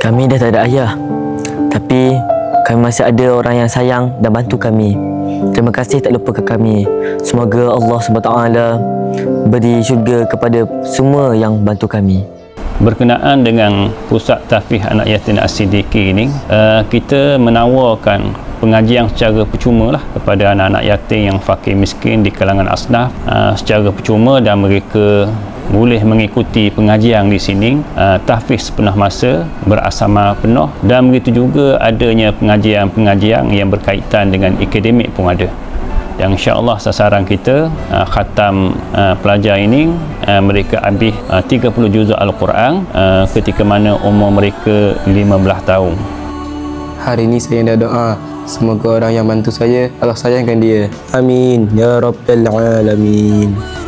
Kami dah tak ada ayah. Tapi kami masih ada orang yang sayang dan bantu kami. Terima kasih tak lupakan kami. Semoga Allah SWT beri syurga kepada semua yang bantu kami. Berkenaan dengan pusat tafih anak yatim As-Siddiqi ini, uh, kita menawarkan pengajian secara percuma lah kepada anak-anak yatim yang fakir miskin di kalangan asnaf uh, secara percuma dan mereka boleh mengikuti pengajian di sini. Uh, tahfiz sepenuh masa berasama penuh. Dan begitu juga adanya pengajian-pengajian yang berkaitan dengan akademik pun ada. Yang insyaAllah sasaran kita uh, khatam uh, pelajar ini uh, mereka habis uh, 30 juzuk Al-Quran uh, ketika mana umur mereka 15 tahun. Hari ini saya dah doa. Semoga orang yang bantu saya Allah sayangkan dia. Amin. Ya Rabbal Alamin